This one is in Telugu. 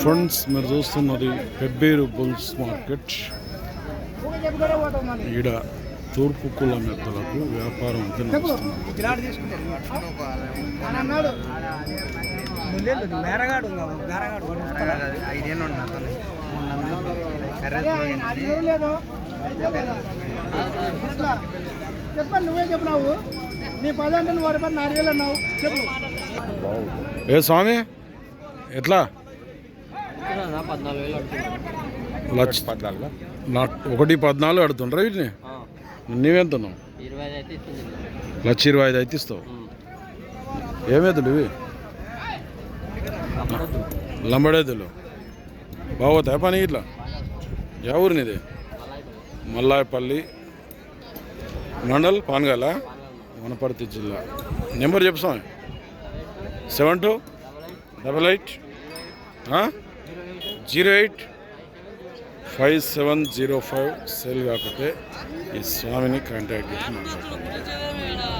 ఫ్రెండ్స్ మీరు చూస్తున్నది పెబ్బేరు బుల్స్ మార్కెట్. ఈడ తూర్పు కుల మెద్దలకు వ్యాపారం చెప్పండి నువ్వే చెప్పినావు నీ పది అంటే నువ్వు వారి పది నాలుగు వేలు అన్నావు చెప్పు. ఏ స్వామి? ఎట్లా? లక్ష పద్నాలుగు? నా ఒకటి పద్నాలుగు అడుతుండ్రా వీటిని? ఇస్తుంది. లక్ష ఇరవై ఐదు అయితే ఇస్తావు ఏమేతులు ఇవి? లంబడేతులు బాగోతాయి పని ఇట్లా? యా ఊరు నీది మల్లాయపల్లి. మండల్ పాన్గాల. వనపర్తి జిల్లా. Number Swamy. Seven two. Double eight. Zero eight five seven zero five cell కాకపోతే ఈ స్వామిని కాంటాక్ట్ చేసి మాట్లాడుతున్నాను